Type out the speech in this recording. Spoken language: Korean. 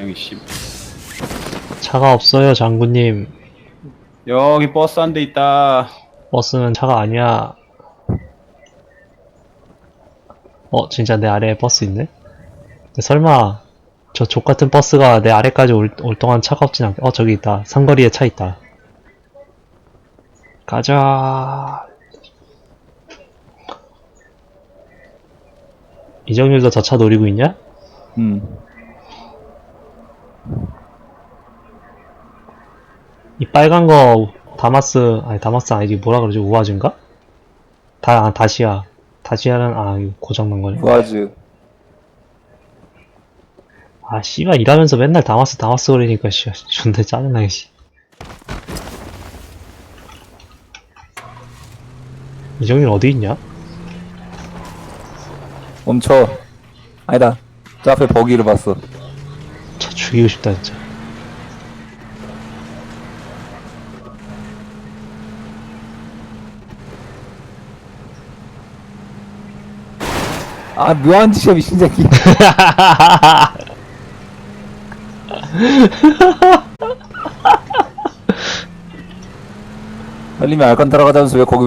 여기 씨 차가 없어요, 장군님. 여기 버스 한 대 있다 버스는 차가 아니야. 어, 진짜 내 아래에 버스 있네? 근데 설마, 저 족같은 버스가 내 아래까지 올, 올 동안 차가 없진 않, 어, 저기 있다. 상거리에 차 있다. 가자. 이정일도 저 차 노리고 있냐? 음. 이 빨간 거, 다마스, 아니, 다마스 아니지, 뭐라 그러지, 우아즈인가? 다, 아, 다시야. 다시야는, 아, 이거 고장난 거네. 우아즈. 아, 씨발, 일하면서 맨날 다마스, 다마스 거리니까, 씨, 존나 짜증나게, 씨. 이정일 어디 있냐? 멈춰. 아니다. 저 앞에 버기를 봤어. 차 죽이고 싶다, 진짜. 아, 묘한 짓이야, 미친 새끼. 살림이 알칸타라 가자면서 왜 거기